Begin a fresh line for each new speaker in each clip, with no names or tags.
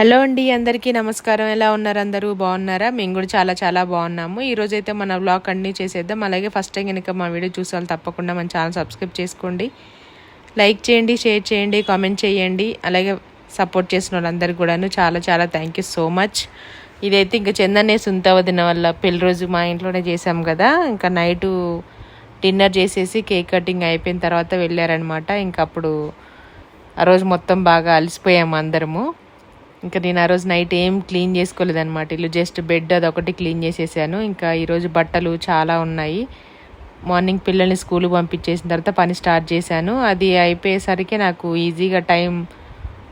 Hello అండి అందరికీ నమస్కారం. ఎలా ఉన్నారు అందరూ? బాగున్నారా? మేము కూడా చాలా చాలా బాగున్నాము. ఈరోజు అయితే మన బ్లాగ్ కంటిన్యూ చేసేద్దాం. అలాగే ఫస్ట్ టైం కనుక మా వీడియో చూసే తప్పకుండా మన ఛానల్ సబ్స్క్రైబ్ చేసుకోండి. లైక్ చేయండి షేర్ చేయండి కామెంట్ చేయండి. అలాగే సపోర్ట్ చేసిన వాళ్ళందరికీ కూడాను చాలా చాలా థ్యాంక్ యూ సో మచ్ ఇదైతే ఇంకా చందనే సుంతవదిన వల్ల పెళ్ళి రోజు మా ఇంట్లోనే చేసాం కదా. ఇంకా నైటు డిన్నర్ చేసేసి కేక్ కటింగ్ అయిపోయిన తర్వాత వెళ్ళారనమాట ఇంకా అప్పుడు ఆ రోజు మొత్తం బాగా అలసిపోయాము అందరము. ఇంకా నేను ఆ రోజు నైట్ ఏం క్లీన్ చేసుకోలేదన్నమాట. ఇల్లు జస్ట్ బెడ్ అది ఒకటి క్లీన్ చేసేసాను. ఇంకా ఈరోజు బట్టలు చాలా ఉన్నాయి. మార్నింగ్ పిల్లల్ని స్కూల్కి పంపించేసిన తర్వాత పని స్టార్ట్ చేశాను. అది అయిపోయేసరికి నాకు ఈజీగా టైం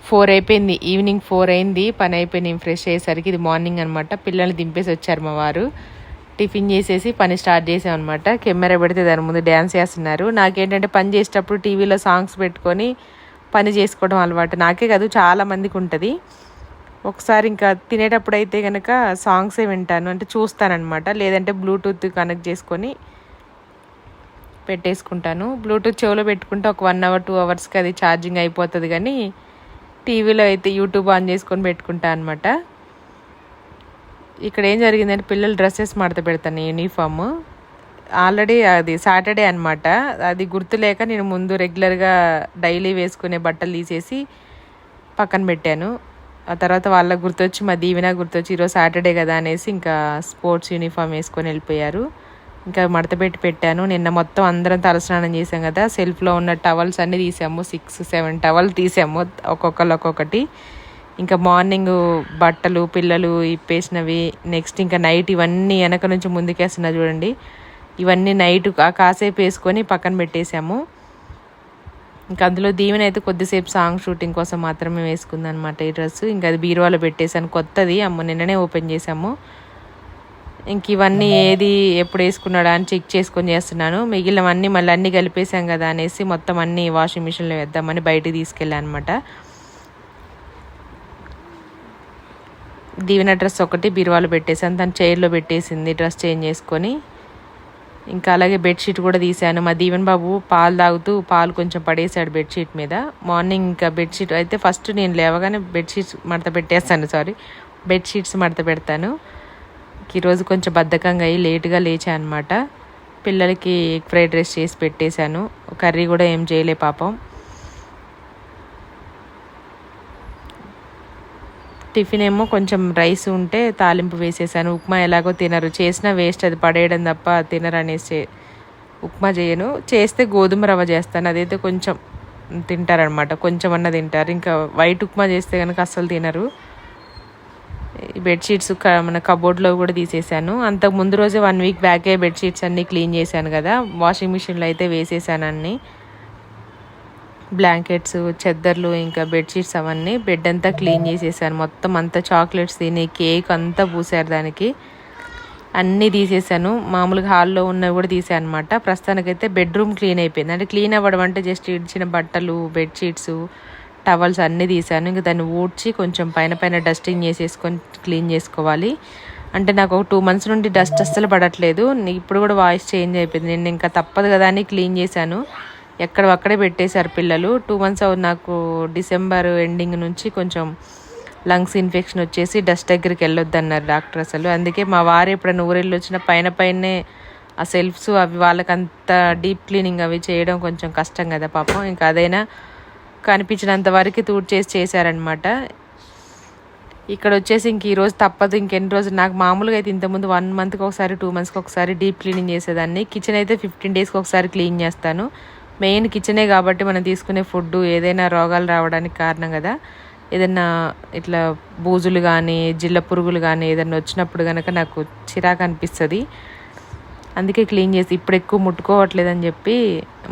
ఫోర్ అయిపోయింది. ఈవినింగ్ ఫోర్ అయింది. పని అయిపోయింది ఫ్రెష్ అయ్యేసరికి ఇది మార్నింగ్ అనమాట పిల్లల్ని దింపేసి వచ్చారు మా వారు. టిఫిన్ చేసేసి పని స్టార్ట్ చేసాం అనమాట కెమెరా పెడితే దాని ముందు డ్యాన్స్ చేస్తున్నారు. నాకేంటంటే పని చేసేటప్పుడు టీవీలో సాంగ్స్ పెట్టుకొని పని చేసుకోవడం అలవాటు. నాకే కాదు చాలా మందికి ఉంటుంది. ఒకసారి ఇంకా తినేటప్పుడు అయితే కనుక సాంగ్సే వింటాను. అంటే చూస్తానమాట లేదంటే బ్లూటూత్ కనెక్ట్ చేసుకొని పెట్టేసుకుంటాను. బ్లూటూత్ చెవిలో పెట్టుకుంటే ఒక వన్ అవర్ టూ అవర్స్కి అది ఛార్జింగ్ అయిపోతుంది కానీ టీవీలో అయితే యూట్యూబ్ ఆన్ చేసుకొని పెట్టుకుంటా అనమాట ఇక్కడ ఏం జరిగిందంటే పిల్లలు డ్రెస్సెస్ మడత పెడతాను యూనిఫామ్ ఆల్రెడీ అది సాటర్డే అనమాట అది గుర్తులేక నేను ముందు రెగ్యులర్గా డైలీ వేసుకునే బట్టలు తీసేసి పక్కన పెట్టాను. ఆ తర్వాత వాళ్ళకు గుర్తొచ్చి మా దీవెన గుర్తొచ్చి ఈరోజు సాటర్డే కదా అనేసి ఇంకా స్పోర్ట్స్ యూనిఫామ్ వేసుకొని వెళ్ళిపోయారు. ఇంకా మడత పెట్టి పెట్టాను. నిన్న మొత్తం అందరం తలస్నానం చేసాం కదా సెల్ఫ్లో ఉన్న టవల్స్ అన్నీ తీసాము. సిక్స్ సెవెన్ టవల్ తీసాము ఒక్కొక్కరు ఒక్కొక్కటి. ఇంకా మార్నింగ్ బట్టలు పిల్లలు ఇప్పేసినవి నెక్స్ట్ ఇంకా నైట్ ఇవన్నీ వెనక నుంచి ముందుకేస్తున్నా చూడండి. ఇవన్నీ నైట్ కాసేపు వేసుకొని పక్కన పెట్టేశాము ఇంకా అందులో దీవెన అయితే కొద్దిసేపు సాంగ్ షూటింగ్ కోసం మాత్రమే వేసుకుంది అనమాట ఈ డ్రెస్ ఇంకా అది బీరువాలో పెట్టేశాను కొత్తది. అమ్మ నిన్ననే ఓపెన్ చేసాము ఇంక ఇవన్నీ ఏది ఎప్పుడు వేసుకున్నాడా అని చెక్ చేసుకొని చేస్తున్నాను. మిగిలినవన్నీ మళ్ళీ అన్నీ కలిపేసాం కదా అనేసి మొత్తం అన్నీ వాషింగ్ మిషన్లో వేద్దామని బయటికి తీసుకెళ్ళాను అనమాట దీవెన డ్రెస్ ఒకటి బీరువాలో పెట్టేసాను తను చైర్లో పెట్టేసింది డ్రెస్ చేంజ్ చేసుకొని. ఇంకా అలాగే బెడ్షీట్ కూడా తీసాను మా దీవెన్ బాబు పాలు తాగుతూ పాలు కొంచెం పడేసాడు బెడ్షీట్ మీద. మార్నింగ్ ఇంకా బెడ్షీట్ అయితే ఫస్ట్ నేను లేవగానే బెడ్షీట్స్ మడత పెట్టేస్తాను సారీ. బెడ్షీట్స్ మడత పెడతాను. ఈరోజు కొంచెం బద్ధకంగా అయ్యి లేట్గా లేచా అనమాట పిల్లలకి ఫ్రైడ్ రైస్ చేసి పెట్టేశాను. కర్రీ కూడా ఏం చేయలే పాపం. టిఫిన్ ఏమో కొంచెం రైస్ ఉంటే తాలింపు వేసేసాను. ఉప్మా ఎలాగో తినరు. చేసిన వేస్ట్ అది పడేయడం తప్ప తినరు అనేసి ఉప్మా చేయను. చేస్తే గోధుమ రవ్వ చేస్తాను. అదైతే కొంచెం తింటారనమాట. కొంచెం అన్న తింటారు. ఇంకా వైట్ ఉప్మా చేస్తే కనుక అస్సలు తినరు. బెడ్షీట్స్ మన కబోర్డ్లో కూడా తీసేసాను. అంతకు ముందు రోజే వన్ వీక్ బ్యాకే బెడ్షీట్స్ అన్నీ క్లీన్ చేశాను కదా. వాషింగ్ మిషన్లో అయితే వేసేసాను అన్నీ. బ్లాంకెట్స్ చెద్దర్లు ఇంకా బెడ్షీట్స్ అవన్నీ బెడ్ అంతా క్లీన్ చేసేసాను మొత్తం అంతా చాక్లెట్స్ తిని కేక్ అంతా పూసారు దానికి. అన్నీ తీసేసాను. మామూలుగా హాల్లో ఉన్నవి కూడా తీసాను అనమాట ప్రస్తుతానికైతే బెడ్రూమ్ క్లీన్ అయిపోయింది. అంటే క్లీన్ అవ్వడం అంటే జస్ట్ ఇడిచిన బట్టలు బెడ్షీట్స్ టవల్స్ అన్నీ తీసాను. ఇంకా దాన్ని ఊడ్చి కొంచెం పైన పైన డస్టింగ్ చేసేసుకొని క్లీన్ చేసుకోవాలి. అంటే నాకు ఒక టూ మంత్స్ నుండి డస్ట్ అస్సలు పడట్లేదు. ఇప్పుడు కూడా వాయిస్ చేంజ్ అయిపోయింది. నేను ఇంకా తప్పదు కదా అని క్లీన్ చేశాను. ఎక్కడ అక్కడే పెట్టేశారు పిల్లలు. టూ మంత్స్ అవుతుంది నాకు డిసెంబర్ ఎండింగ్ నుంచి కొంచెం లంగ్స్ ఇన్ఫెక్షన్ వచ్చేసి డస్ట్ దగ్గరికి వెళ్ళొద్దు అన్నారు డాక్టర్ అసలు. అందుకే మా వారు ఎప్పుడైనా ఊరెళ్ళి వచ్చిన పైన పైనే ఆ సెల్ఫ్స్ అవి వాళ్ళకంత డీప్ క్లీనింగ్ అవి చేయడం కొంచెం కష్టం కదా పాపం. ఇంకా అదైనా కనిపించినంత వరకు తూడ్ చేసి చేశారనమాట ఇక్కడ వచ్చేసి ఇంక ఈరోజు తప్పదు. ఇంకెన్ని రోజులు నాకు మామూలుగా అయితే ఇంతకుముందు వన్ మంత్కి ఒకసారి టూ మంత్స్కి ఒకసారి డీప్ క్లీనింగ్ చేసేదాన్ని. కిచెన్ అయితే ఫిఫ్టీన్ డేస్కి ఒకసారి క్లీన్ చేస్తాను. మెయిన్ కిచెనే కాబట్టి మనం తీసుకునే ఫుడ్ ఏదైనా రోగాలు రావడానికి కారణం కదా. ఏదైనా ఇట్లా బూజులు కానీ జిల్ల పురుగులు కానీ ఏదైనా వచ్చినప్పుడు కనుక నాకు చిరాకు అనిపిస్తుంది. అందుకే క్లీన్ చేసి ఇప్పుడు ఎక్కువ ముట్టుకోవట్లేదని చెప్పి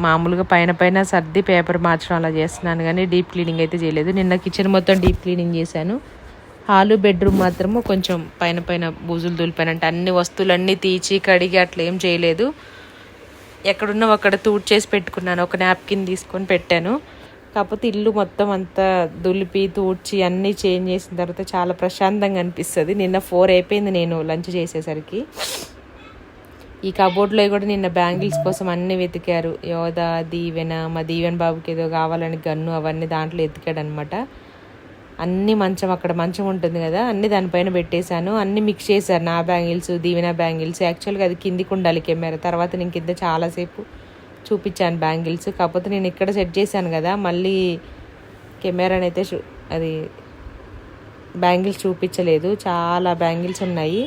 మామూలుగా పైన పైన సర్ది పేపర్ మార్చడం అలా చేస్తున్నాను కానీ డీప్ క్లీనింగ్ అయితే చేయలేదు. నిన్న కిచెన్ మొత్తం డీప్ క్లీనింగ్ చేశాను. హాలు బెడ్రూమ్ మాత్రము కొంచెం పైన పైన బూజులు దులిపాను అంటే అన్ని వస్తువులన్నీ తీచి కడిగి అట్లా ఏం చేయలేదు. ఎక్కడున్నా అక్కడ తూడ్ చేసి పెట్టుకున్నాను. ఒక నాప్కిన్ తీసుకొని పెట్టాను. కాకపోతే ఇల్లు మొత్తం అంతా దులిపి తూడ్చి అన్నీ చేంజ్ చేసిన తర్వాత చాలా ప్రశాంతంగా అనిపిస్తుంది. నిన్న ఫోర్ అయిపోయింది నేను లంచ్ చేసేసరికి. ఈ కబోర్డ్లో కూడా నిన్న బ్యాంగిల్స్ కోసం అన్నీ వెతికారు. యోధ దీవెన మా దీవెన్ బాబుకి ఏదో కావాలని గన్ను అవన్నీ దాంట్లో ఎతికాడు అనమాట అన్ని మంచం అక్కడ మంచం ఉంటుంది కదా అన్ని దానిపైన పెట్టేశాను. అన్ని మిక్స్ చేశాను నా బ్యాంగిల్స్ దీవెన బ్యాంగిల్స్. యాక్చువల్గా అది కిందికి ఉండాలి కెమెరా తర్వాత నేను కింద చాలాసేపు చూపించాను బ్యాంగిల్స్. కాకపోతే నేను ఇక్కడ సెట్ చేశాను కదా మళ్ళీ కెమెరాని అయితే అది బ్యాంగిల్స్ చూపించలేదు. చాలా బ్యాంగిల్స్ ఉన్నాయి.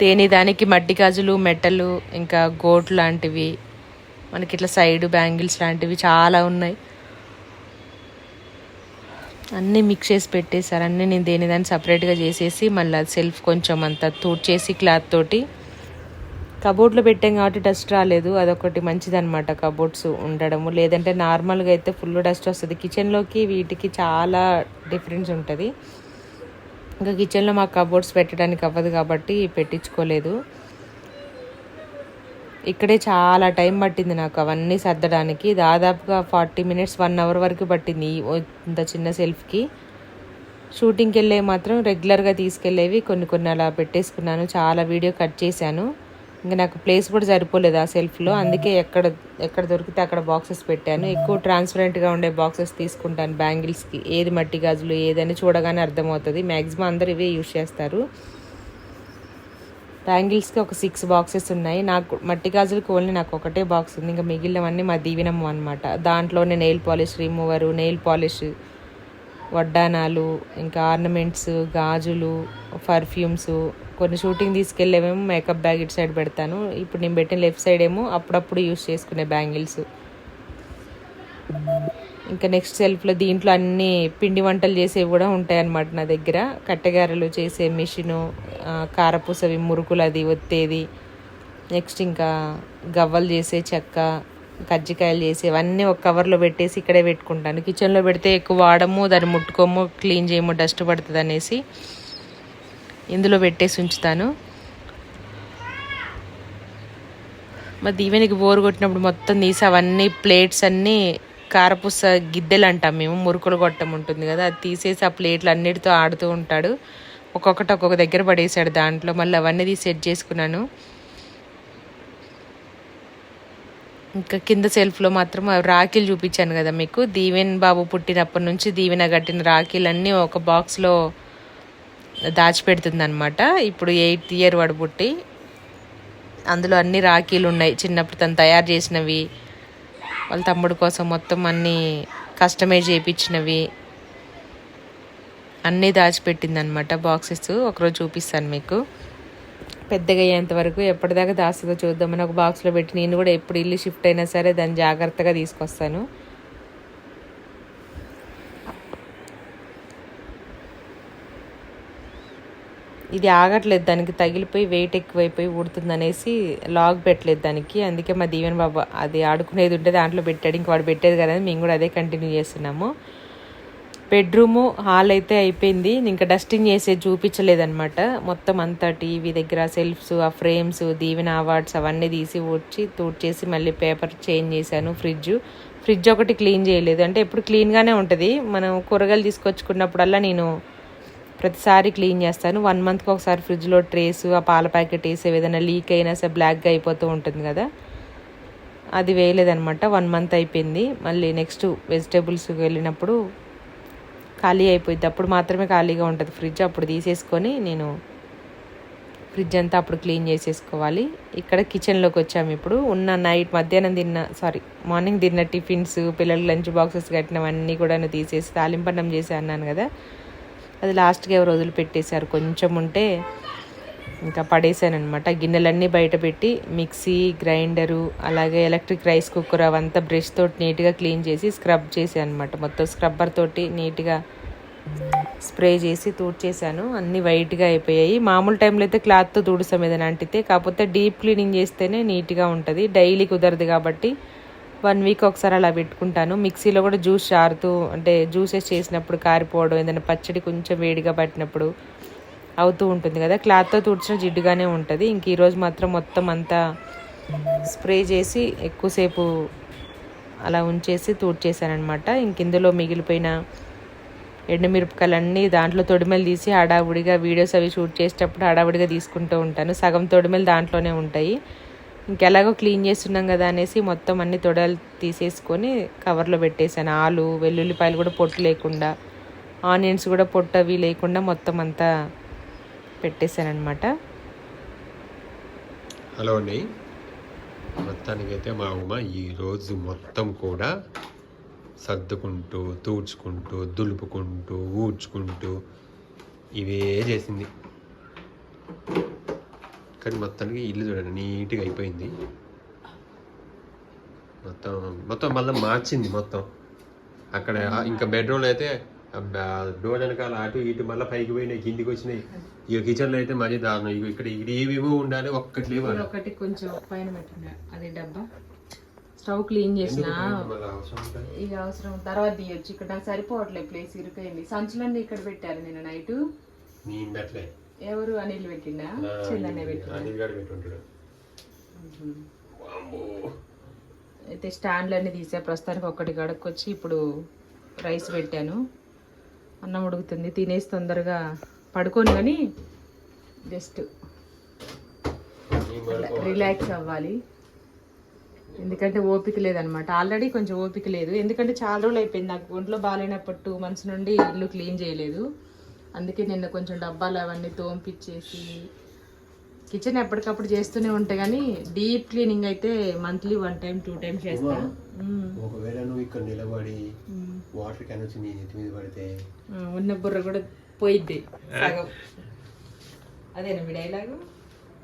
తేని దానికి మట్టి గాజులు మెట్టలు ఇంకా గోట్ లాంటివి మనకి ఇట్లా సైడ్ బ్యాంగిల్స్ లాంటివి చాలా ఉన్నాయి. అన్నీ మిక్స్ చేసి పెట్టేశారు. అన్నీ నేను దేని దాన్ని సపరేట్గా చేసేసి మళ్ళీ సెల్ఫ్ కొంచెం అంత తూడ్చేసి క్లాత్ తోటి. కబోర్డ్లో పెట్టాం కాబట్టి డస్ట్ రాలేదు. అదొకటి మంచిదనమాట కబోర్డ్స్ ఉండడము. లేదంటే నార్మల్గా అయితే ఫుల్ డస్ట్ వస్తుంది. కిచెన్లోకి వీటికి చాలా డిఫరెన్స్ ఉంటుంది. ఇంకా కిచెన్లో మాకు కబోర్డ్స్ పెట్టడానికి అవ్వదు కాబట్టి పెట్టించుకోలేదు. ఇక్కడే చాలా టైం పట్టింది నాకు అవన్నీ సర్దడానికి. దాదాపుగా ఫార్టీ మినిట్స్ వన్ అవర్ వరకు పట్టింది ఇంత చిన్న సెల్ఫ్కి. షూటింగ్కి వెళ్ళే మాత్రం రెగ్యులర్గా తీసుకెళ్ళేవి కొన్ని కొన్ని అలా పెట్టేసుకున్నాను. చాలా వీడియో కట్ చేశాను. ఇంకా నాకు ప్లేస్ కూడా సరిపోలేదు ఆ సెల్ఫ్లో. అందుకే ఎక్కడ ఎక్కడ దొరికితే అక్కడ బాక్సెస్ పెట్టాను. ఎక్కువ ట్రాన్స్పరెంట్గా ఉండే బాక్సెస్ తీసుకుంటాను బ్యాంగిల్స్కి. ఏది మట్టి గాజులు ఏదని చూడగానే అర్థమవుతుంది. మ్యాక్సిమం అందరు ఇవే యూజ్ చేస్తారు. బ్యాంగిల్స్కి ఒక సిక్స్ బాక్సెస్ ఉన్నాయి. నాకు మట్టి గాజులకు ఓన్లీ నాకు ఒకటే బాక్స్ ఉంది. ఇంకా మిగిలినవన్నీ మా దీవెనమ్మ అనమాట దాంట్లోనే nail polish remover nail polish వడ్డానాలు ఇంకా ఆర్నమెంట్స్ గాజులు పర్ఫ్యూమ్స్ కొన్ని షూటింగ్ తీసుకెళ్ళేమేమో మేకప్ బ్యాగ్ ఇటు సైడ్ పెడతాను. ఇప్పుడు నేను పెట్టిన లెఫ్ట్ సైడ్ ఏమో అప్పుడప్పుడు యూస్ చేసుకునే బ్యాంగిల్స్ ఇంకా నెక్స్ట్ సెల్ఫ్లో దీంట్లో అన్ని పిండి వంటలు చేసేవి కూడా ఉంటాయి అన్నమాట నా దగ్గర. కట్టెగారెలు చేసే మిషను కారపూసవి మురుకులు అది ఒత్తేది. నెక్స్ట్ ఇంకా గవ్వలు చేసే చెక్క కజ్జికాయలు చేసేవన్నీ ఒక కవర్లో పెట్టేసి ఇక్కడే పెట్టుకుంటాను. కిచెన్లో పెడితే ఎక్కువ వాడము దాన్ని ముట్టుకోము క్లీన్ చేయము డస్ట్ పడుతుంది అనేసి ఇందులో పెట్టేసి ఉంచుతాను. మరి దీవెనికి బోరు కొట్టినప్పుడు మొత్తం తీసి అవన్నీ ప్లేట్స్ అన్నీ కారపూస గిద్దెలు అంటాం మేము మురుకులు గొట్టం ఉంటుంది కదా అది తీసేసి ఆ ప్లేట్లు అన్నిటితో ఆడుతూ ఉంటాడు. ఒక్కొక్కటి ఒక్కొక్క దగ్గర పడేసాడు దాంట్లో. మళ్ళీ అవన్నీ తీసి సెట్ చేసుకున్నాను. ఇంకా కింద సెల్ఫ్లో మాత్రం రాఖీలు చూపించాను కదా మీకు. దీవెన్ బాబు పుట్టినప్పటి నుంచి దీవెన కట్టిన రాఖీలన్నీ ఒక బాక్స్లో దాచిపెడుతుంది అనమాట ఇప్పుడు ఎయిత్ ఇయర్ వాడు పుట్టి అందులో అన్ని రాఖీలు ఉన్నాయి. చిన్నప్పుడు తను తయారు చేసినవి వాళ్ళ తమ్ముడు కోసం మొత్తం అన్ని కస్టమైజ్ చేయించినవి అన్నీ దాచిపెట్టిందనమాట బాక్సెస్. ఒకరోజు చూపిస్తాను మీకు. పెద్దగా అయ్యేంత వరకు ఎప్పటిదాకా దాస్తుందో చూద్దామని ఒక బాక్స్లో పెట్టి నేను కూడా ఎప్పుడు ఇల్లు షిఫ్ట్ అయినా సరే దాన్ని జాగ్రత్తగా తీసుకొస్తాను. ఇది ఆగట్లేదు దానికి తగిలిపోయి వెయిట్ ఎక్కువైపోయి ఉడుతుంది అనేసి లాగ్ పెట్టలేదు దానికి. అందుకే మా దీవెన్ బాబా అది ఆడుకునేది ఉంటే దాంట్లో పెట్టాడు ఇంక వాడు పెట్టేది కదా అని మేము కూడా అదే కంటిన్యూ చేస్తున్నాము. బెడ్రూము హాల్ అయితే అయిపోయింది. ఇంకా డస్టింగ్ చేసే చూపించలేదన్నమాట. మొత్తం అంతా టీవీ దగ్గర సెల్ఫ్స్ ఆ ఫ్రేమ్స్ దీవెన అవార్డ్స్ అవన్నీ తీసి ఊడ్చి తూడ్చేసి మళ్ళీ పేపర్ చేంజ్ చేశాను ఫ్రిడ్జ్ ఫ్రిడ్జ్ ఒకటి క్లీన్ చేయలేదు. అంటే ఎప్పుడు క్లీన్గానే ఉంటుంది. మనం కూరగాయలు తీసుకొచ్చుకున్నప్పుడల్లా నేను ప్రతిసారి క్లీన్ చేస్తాను. వన్ మంత్కి ఒకసారి ఫ్రిడ్జ్లో ట్రేస్ ఆ పాల ప్యాకెట్ వేసి ఏదైనా లీక్ అయినా సరే బ్లాక్గా అయిపోతూ ఉంటుంది కదా. అది వేయలేదనమాట వన్ మంత్ అయిపోయింది. మళ్ళీ నెక్స్ట్ వెజిటేబుల్స్కి వెళ్ళినప్పుడు ఖాళీ అయిపోయింది అప్పుడు మాత్రమే ఖాళీగా ఉంటుంది ఫ్రిడ్జ్. అప్పుడు తీసేసుకొని నేను ఫ్రిడ్జ్ అంతా అప్పుడు క్లీన్ చేసేసుకోవాలి. ఇక్కడ కిచెన్లోకి వచ్చాము ఇప్పుడు. ఉన్న నైట్ మధ్యాహ్నం తిన్న సారీ మార్నింగ్ తిన్న టిఫిన్స్ పిల్లలకి లంచ్ బాక్సెస్ కట్టినవన్నీ కూడా తీసేసి తాలింపన్నం చేసి అన్నాను కదా. అది లాస్ట్కి ఎవరు వదిలిపెట్టేశారు. కొంచెం ఉంటే ఇంకా పడేశానమాట గిన్నెలన్నీ బయట పెట్టి మిక్సీ గ్రైండరు అలాగే ఎలక్ట్రిక్ రైస్ కుక్కర్ అవంతా బ్రష్ తోటి నీట్గా క్లీన్ చేసి స్క్రబ్ చేసాను అనమాట మొత్తం స్క్రబ్బర్ తోటి నీట్గా స్ప్రే చేసి తూడ్చేశాను. అన్నీ వైట్గా అయిపోయాయి. మామూలు టైంలో అయితే క్లాత్తో తుడుస్తాం ఏదైనా అంటితే కాకపోతే డీప్ క్లీనింగ్ చేస్తేనే నీట్గా ఉంటుంది. డైలీ కుదరదు కాబట్టి వన్ వీక్ ఒకసారి అలా పెట్టుకుంటాను. మిక్సీలో కూడా జ్యూస్ చారుతూ అంటే జ్యూసెస్ చేసినప్పుడు కారిపోవడం ఏదైనా పచ్చడి కొంచెం వేడిగా పట్టినప్పుడు అవుతూ ఉంటుంది కదా. క్లాత్తో తుడిచిన జిడ్డుగానే ఉంటుంది. ఇంక ఈరోజు మాత్రం మొత్తం అంతా స్ప్రే చేసి ఎక్కువసేపు అలా ఉంచేసి తూడ్చేసానమాట ఇంక ఇందులో మిగిలిపోయిన ఎండుమిరపకాయలన్నీ దాంట్లో తొడిమెలు తీసి హడావుడిగా వీడియోస్ అవి షూట్ చేసేటప్పుడు హడావుడిగా తీసుకుంటూ ఉంటాను. సగం తొడిమెలు దాంట్లోనే ఉంటాయి. ఇంకెలాగో క్లీన్ చేస్తున్నాం కదా అనేసి మొత్తం అన్ని తొడలు తీసేసుకొని కవర్లో పెట్టేశాను. ఆలు వెల్లుల్లిపాయలు కూడా పొట్టు లేకుండా
ఆనియన్స్ కూడా పొట్టవి లేకుండా మొత్తం అంతా పెట్టేశానమాట
హలో అండి. మొత్తానికైతే మా ఉమ ఈరోజు మొత్తం కూడా సర్దుకుంటూ తూడ్చుకుంటూ దులుపుకుంటూ ఊడ్చుకుంటూ ఇవే చేసింది. కానీ మొత్తానికి ఇల్లు చూడండి నీట్గా అయిపోయింది. మొత్తం మొత్తం మళ్ళీ మార్చింది మొత్తం. అక్కడ ఇంకా బెడ్రూమ్లో అయితే డోర్ వెనకాల అటు ఇటు మళ్ళీ పైకి పోయినాయి కిందికి వచ్చినాయి. ఇక కిచెన్లో అయితే మరీ దారుణం. ఇక ఇక్కడ ఇక్కడ ఏవేవో ఉండాలి ఒక్కటి లేవు
ఇది ఒకటి కొంచెం పైన పెట్టిన అదే డబ్బా. స్టవ్ క్లీన్ చేసిన.
మళ్ళీ అవసరం ఉంటుంది.
ఇక అవసరం తర్వాత తీయొచ్చు. ఇక్కడ నాకు సరిపోవట్లేదు ప్లేస్ ఇరుకైంది. సంచులన్నీ ఇక్కడ పెట్టారు నేను నైట్. ఎవరు అనిల్ పెట్టిండా? చిన్ననే పెట్టిండా. అయితే స్టాండ్లన్నీ తీసా ప్రస్తుతానికి ఒక్కటి గడకొచ్చి ఇప్పుడు రైస్ పెట్టాను. అన్నం ఉడుకుతుంది తినేసి తొందరగా పడుకోను కానీ జస్ట్ రిలాక్స్ అవ్వాలి. ఎందుకంటే ఓపిక లేదనమాట. ఆల్రెడీ కొంచెం ఓపిక లేదు. ఎందుకంటే చాలా రోజులు అయిపోయింది నాకు ఒంట్లో బాగాలేనప్పుడు టూ మంత్స్ నుండి ఇల్లు క్లీన్ చేయలేదు. అందుకే నిన్న కొంచెం డబ్బాలు అవన్నీ తోంపిచ్చేసి కిచెన్ ఎప్పటికప్పుడు చేస్తూనే ఉంటాయి కానీ డీప్ క్లీనింగ్ అయితే monthly one time two times చేస్తా. మ్మ్.
ఒకవేళ నువ్వు ఇక్కడ నిలబడి వాటర్ క్యాన్ వచ్చి నీ నెత్తి మీద పడితే?
ఉన్న బుర్ర కూడా పోయిద్ది అదేనా మీ డైలాగు?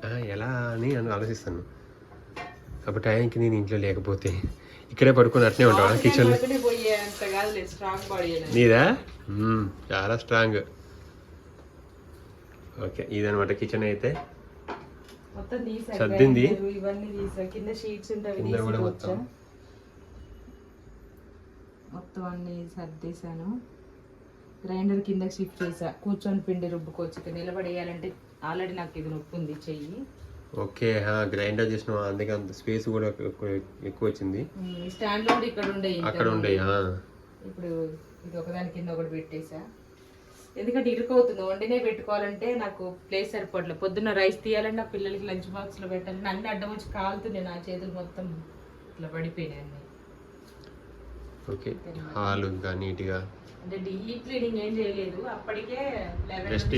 ఆ, ఎలా అని అని ఆలోచిస్తాను. అప్పుడు టైంకి నేను ఇంట్లో లేకపోతే ఇక్కడే పడుకుని అట్నే ఉంటావా కిచెన్ నీదా? చాలా స్ట్రాంగ్ ఓకే ఇదనమాట కిచెన్ అయితే.
మొత్తం తీసా
సర్దింది.
ఇవన్నీ తీసా కింద షీట్స్ ఉంటాయి
కింద కూడా. మొత్తం.
మొత్తం అన్ని సర్దేశాను. గ్రైండర్ కిందకి షిఫ్ట్ చేసా కూర్చొని పిండి రుబ్బుకోవచ్చు. ఇక నిలబడేయాలంటే ఆల్రెడీ నాకు ఇది నొప్పి ఉంది చెయ్యి.
ఓకే గ్రైండర్ చేసిన అందుకే అంత స్పేస్ కూడా ఎక్కువ వచ్చింది.
స్టాండ్లో కూడా ఇక్కడ ఉండే
అక్కడ ఉండే.
ఇప్పుడు ఇది ఒకదాని కింద ఒకటి పెట్టేసా ఎందుకంటే ఇరుకవుతుంది. వండినే పెట్టుకోవాలంటే నాకు ప్లేస్ సరిపోవట్లేదు పొద్దున్న రైస్ తీయాలంటే నా పిల్లలకి లంచ్ బాక్స్లో పెట్టాలంటే అన్ని అడ్డం వచ్చి కాలుతున్నాయి నా చేతులు మొత్తం ఇట్లా పడిపోయినాయి
ఓకే. హాల్ ఇంకా నీట్గా.
అంటే డీప్ క్లీనింగ్ ఏం చేయలేదు. అప్పటికే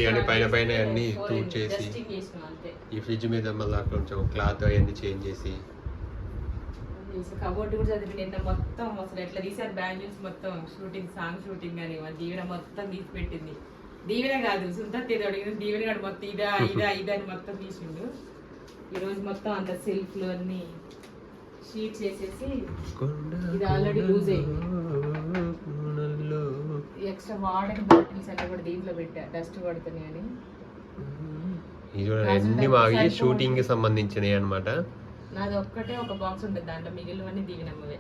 ఇవన్నీ పైన పైన అన్ని తూడ్ చేసి. ఈ ఫ్రిడ్జ్ మీద మళ్ళీ కొంచెం క్లాత్ అవన్నీ చేంజ్ చేసి
కబోర్డ్ కూడా చదివి నిన్న మొత్తం అసలు ఎట్లా తీసారు బ్యాంగిల్స్ మొత్తం షూటింగ్ సాంగ్ షూటింగ్ అని దీవెన మొత్తం తీసి పెట్టింది దీవెన కాదు సుందర్ ఏదో అడిగింది. దీవెన కాదు మొత్తం ఇదా ఇదా ఇదా అని మొత్తం తీసిండు. ఈ రోజు మొత్తం అంత సెల్ఫ్లు అన్ని షీట్స్ వేసేసి ఇది ఆల్రెడీ లూజ్ అయింది. ఎక్స్ట్రా వాడని బాటిల్స్ అన్ని కూడా దీంట్లో పెట్టా. డస్ట్ పడుతున్నాయి అని
ఇది చూడండి అన్ని షూటింగ్కి సంబంధించినవి అనమాట
నాది ఒక్కటే ఒక బాక్స్ ఉంటుంది దాంట్లో మిగిలినవన్నీ దీవెనమ్మవే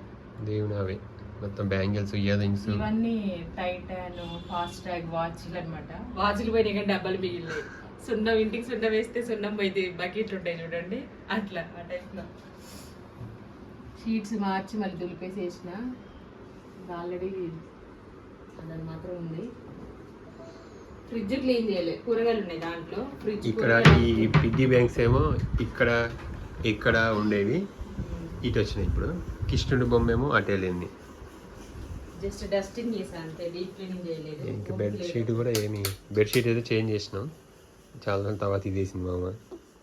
దేవుని అవి మొత్తం బ్యాంగిల్స్ ఇయర్ రింగ్స్
ఇవన్నీ టైటాన్ ఫాస్ట్ ట్యాగ్ వాచ్లు అనమాట వాచ్లు పోయినాయి కానీ డబ్బాలు మిగిలినాయి. సున్నం ఇంటికి సున్నం వేస్తే సున్నం పోయింది. బకెట్లు ఉంటాయి చూడండి. అట్లా ఆ టైప్లో షీట్స్ మార్చి మళ్ళీ దులిపేసి వేసిన ఆల్రెడీ అది మాత్రం ఉంది. ఫ్రిడ్జ్ క్లీన్ చేయలేదు కూరగాయలు ఉన్నాయి దాంట్లో. ఫ్రిడ్జ్
ఇక్కడ ఈ పిగ్గీ బ్యాంక్స్ ఏమో ఇక్కడ ఇక్కడ ఉండేవి. ఇటు వచ్చినాయి ఇప్పుడు. కృష్ణుడి బొమ్మ ఏమో అటు వెళ్ళింది
జస్ట్ డస్టింగ్ చేసాను అంతే డీప్ క్లీనింగ్ చేయలేదు.
ఇంకా బెడ్ షీట్ కూడా ఏమి బెడ్ షీట్ అయితే చేంజ్ చేసినాం. చాలా రోజుల తర్వాత ఇదేసింది మామ.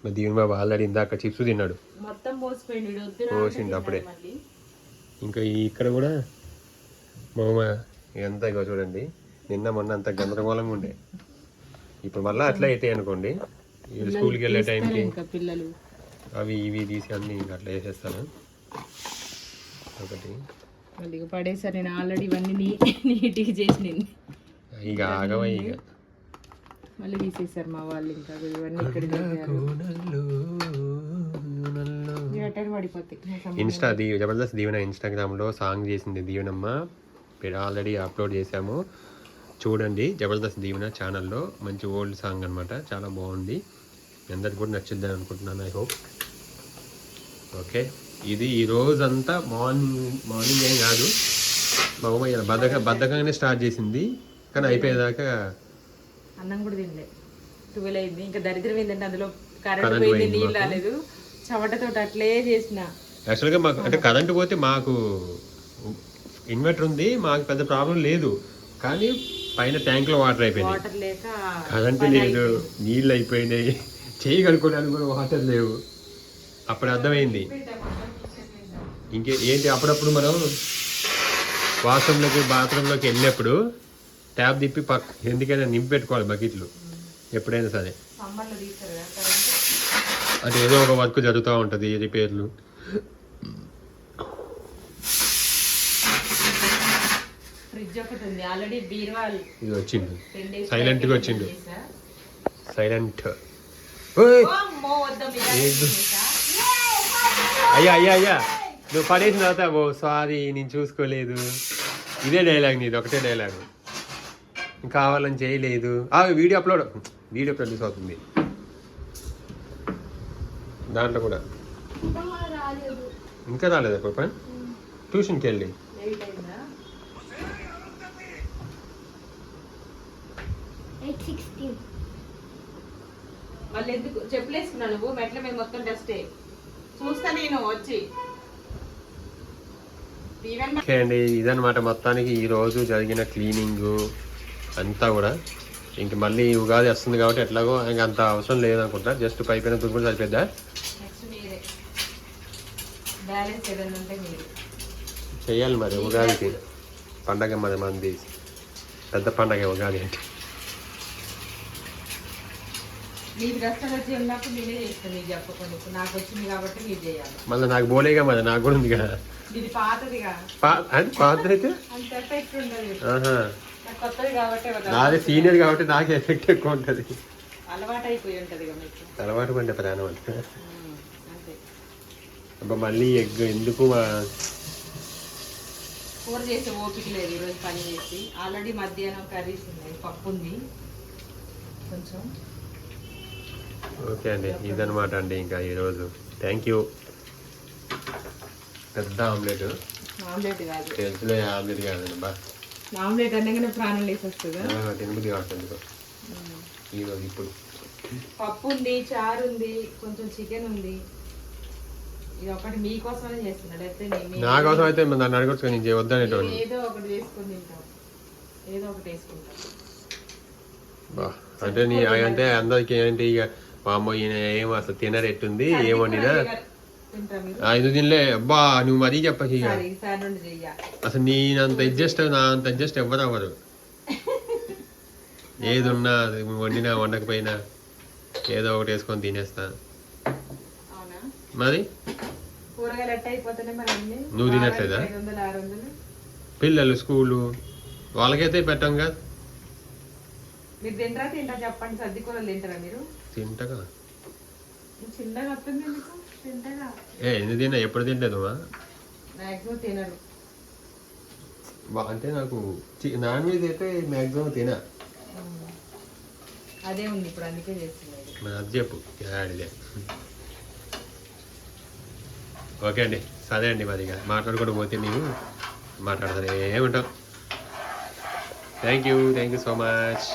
మరి దీని బాబు ఆల్రెడీ ఇందాక చిప్స్ తిన్నాడు.
మొత్తం
పోసిండు అప్పుడే. ఇంకా ఇక్కడ కూడా మామ ఎంత ఇగో చూడండి. నిన్న మొన్న అంత గందరగోళంగా ఉండే. ఇప్పుడు మళ్ళీ అట్లా అయితే అనుకోండి. స్కూల్కి వెళ్ళే టైంకి.
పిల్లలు.
అవి ఇవి తీసి అన్ని అట్లా వేసేస్తాను. ఒకటి.
మళ్ళీ ఇక పడేసారు నేను ఆల్రెడీ ఇవన్నీ నీ నీట్గా చేసినంది.
ఇక ఆగవ ఇక.
మళ్ళీ తీసేసారు మా వాళ్ళు ఇంకా. ఇవన్నీ ఇక్కడ అటెండ్ పడిపోతాయి.
ఇన్స్టా దీ జబర్దస్త్ దీవెన ఇన్స్టాగ్రామ్లో సాంగ్ చేసింది దీవెనమ్మ. మీరు ఆల్రెడీ అప్లోడ్ చేశాము చూడండి జబర్దస్త్ దీవెన ఛానల్లో. మంచి ఓల్డ్ సాంగ్ అనమాట చాలా బాగుంది. అందరికి కూడా నచ్చుద్దని అనుకుంటున్నాను ఐ హోప్ ఓకే. ఇది ఈ రోజంతా మార్నింగ్ మార్నింగ్ ఏం కాదు. మా అమ్మ ఇలా బద్దక బద్దకంగానే స్టార్ట్ చేసింది. కానీ అయిపోయేదాకా
అన్నం కూడా తినలే. ట్వెల్వ్ అయింది. ఇంకా దరిద్రం ఏంటంటే అందులో కరెంట్ పోయింది నీళ్ళు. రాలేదు. చెమటతో అట్లే చేసిన.
యాక్చువల్గా మాకు అంటే కరెంట్ పోతే మాకు ఇన్వర్టర్ ఉంది. మాకు పెద్ద ప్రాబ్లం లేదు. కానీ పైన ట్యాంక్లో వాటర్
లేక
కరెంట్ లేదు.
అయిపోయింది.
నీళ్ళు అయిపోయినాయి. చేయి కడుక్కోవడానికి కూడా వాటర్ లేవు. అప్పుడు అర్థమైంది. ఇంకే ఏంటి అప్పుడప్పుడు మనం వాష్రూమ్లోకి బాత్రూంలోకి వెళ్ళినప్పుడు ట్యాప్ తిప్పి పక్క ఎందుకైనా నింపి పెట్టుకోవాలి బకెట్లు. ఎప్పుడైనా సరే. అది ఏదో ఒక వర్క్ జరుగుతూ ఉంటుంది రిపేర్లు. ఇది వచ్చిండు.
టెన్ డేస్
Silent గా వచ్చిండు. సైలెంట్? అయ్యా అయ్యా అయ్యా. నువ్వు పడేసిన తర్వాత ఓ సారీ నేను చూసుకోలేదు. ఇదే డైలాగ్ నీది ఒకటే డైలాగ్ కావాలని చేయలేదు. ఆ వీడియో అప్లోడ్ వీడియో ప్రొడ్యూస్ అవుతుంది. దాంట్లో కూడా. ఇంకా రాలేదా పాప? ట్యూషన్కి వెళ్ళి.
ఎయిట్ అయిందా
ఎయిట్ సిక్స్టీన్
మళ్ళీ ఎందుకు? చెప్పులు వేసుకున్నావు నువ్వు. మెట్ల మీద మొత్తం డస్టే చూస్తా నేను వచ్చి. ఈవెన్
ఓకే అండి ఇదనమాట మొత్తానికి ఈ రోజు జరిగిన క్లీనింగ్ అంతా కూడా. ఇంక మళ్ళీ ఉగాది వస్తుంది కాబట్టి ఎట్లాగో ఇంక అంత అవసరం లేదనుకుంటా జస్ట్ పైపైన దుర్గుడు సరిపోద్దా? చెయ్యాలి మరి. ఉగాదికి. పండగ మరి మంది. పెద్ద పండగ ఉగాది అంటే.
మీకు కష్టం వచ్చి ఉన్నప్పుడు నేనే చేస్తాను మీకు చెప్పకుండా. ఇప్పుడు నాకు వచ్చింది కాబట్టి మీరు చేయాలి.
మళ్ళీ నాకు బోలేగా మరి నాకు కూడా ఉంది కదా
ఇది పాతదిగా.
పా అది పాత అయితే
అంత ఎఫెక్ట్ ఉండదు.
ఆహా.
నాకు కొత్తది కాబట్టి ఒక
నాది సీనియర్ కాబట్టి నాకు ఎఫెక్ట్ ఎక్కువ ఉంటుంది.
అలవాటు అయిపోయి ఉంటది ఇక మీకు.
అలవాటు పడ్డ ప్రాణం అంటే అబ్బా మళ్ళీ ఎగ్ ఎందుకు మా
కూర చేసే ఓపిక లేదు ఈరోజు పని చేసి. ఆల్రెడీ మధ్యాహ్నం కర్రీస్ ఉన్నాయి పప్పు ఉంది కొంచెం
ఓకే అండి ఇదనమాట అండి ఇంకా ఈరోజు. థ్యాంక్ యూ పెద్ద ఆమ్లెట్.
ఆమ్లెట్ కాదు.
తెలుసులే ఆమ్లెట్ కాదండి బా.
ఆమ్లెట్ అనగానే ప్రాణం లేసి వస్తుందా
తినబుద్ధి కావట్లేదు ఈరోజు ఇప్పుడు.
పప్పు ఉంది చారు ఉంది కొంచెం చికెన్ ఉంది. ఇది ఒకటి చేస్తున్నాడు అయితే
నా కోసం అయితే నన్ను అడగొచ్చు నేను
మేము
వద్దనేటోని
ఏదో ఒకటి వేసుకొని తింటాం. ఏదో ఒకటి వేసుకుంటాం.
బా అంటే నీ అంటే అందరికి ఏంటి ఇక మా అమ్మ ఈయన ఏం అసలు తినరెట్టుంది ఏం వండినా ఇది తినలే? అబ్బా నువ్వు మరీ
చెయ్య.
అసలు నేనంత అడ్జస్ట్ నా అంత అడ్జస్ట్ ఎవ్వరు అవ్వరు ఏది ఉన్నా వండినా వండకపోయినా ఏదో ఒకటి వేసుకొని తినేస్తా. మరి? నువ్వు తినట్లేదా?
ఐదు
పిల్లలు స్కూలు వాళ్ళకైతే పెట్టంగా
మీరు తింటారా తింటా చెప్పండి సర్ది కూరలు తింటారా మీరు?
తింటగా ఏ ఎందుకు తిన్నా? ఎప్పుడు బా- అంటే నాకు నాన్ వెజ్ అయితే మ్యాక్సిమం తినా.
అదే ఉంది ఇప్పుడు అందుకే
అది చెప్పు యాడిలే ఓకే అండి సరే అండి మరి ఇక. మాట్లాడుకుంటూ పోతే నీవు మాట్లాడతానే ఏమంటావు thank you thank you so much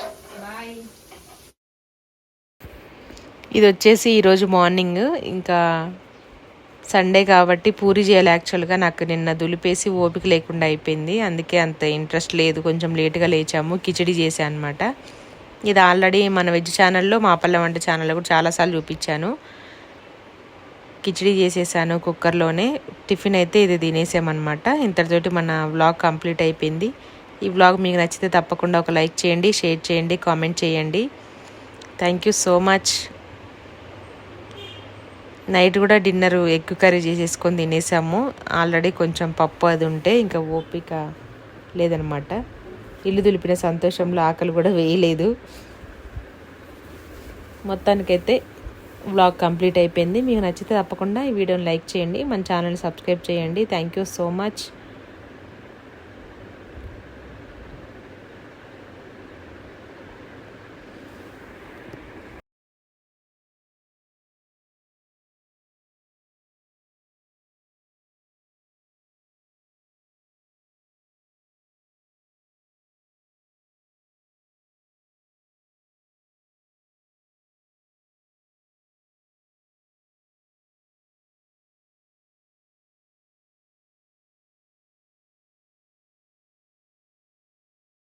ఇది వచ్చేసి ఈరోజు మార్నింగ్. ఇంకా సండే కాబట్టి పూరి చేయాలి యాక్చువల్గా. నాకు నిన్న దులిపేసి ఓపిక లేకుండా అయిపోయింది. అందుకే అంత ఇంట్రెస్ట్ లేదు. కొంచెం లేటుగా లేచాము. కిచడి చేశాను అనమాట ఇది ఆల్రెడీ మన వెజ్ ఛానల్లో మా పల్లె వంట ఛానల్లో కూడా చాలాసార్లు చూపించాను. కిచడీ చేసేసాను కుక్కర్లోనే. టిఫిన్ అయితే ఇది తినేసామన్నమాట. ఇంతటితోటి మన వ్లాగ్ కంప్లీట్ అయిపోయింది. ఈ వ్లాగ్ మీకు నచ్చితే తప్పకుండా ఒక లైక్ చేయండి షేర్ చేయండి కామెంట్ చేయండి. Thank you so much. Night కూడా డిన్నర్ ఎగ్ కర్రీ చేసేసుకొని తినేసాము. ఆల్రెడీ కొంచెం పప్పు అది ఉంటే ఇంకా ఓపిక లేదనమాట. ఇల్లు దులిపిన సంతోషంలో ఆకలి కూడా వేయలేదు. మొత్తానికైతే వ్లాగ్ కంప్లీట్ అయిపోయింది. మీకు నచ్చితే తప్పకుండా ఈ వీడియోని లైక్ చేయండి. మన ఛానల్ సబ్స్క్రైబ్ చేయండి. Thank you so much.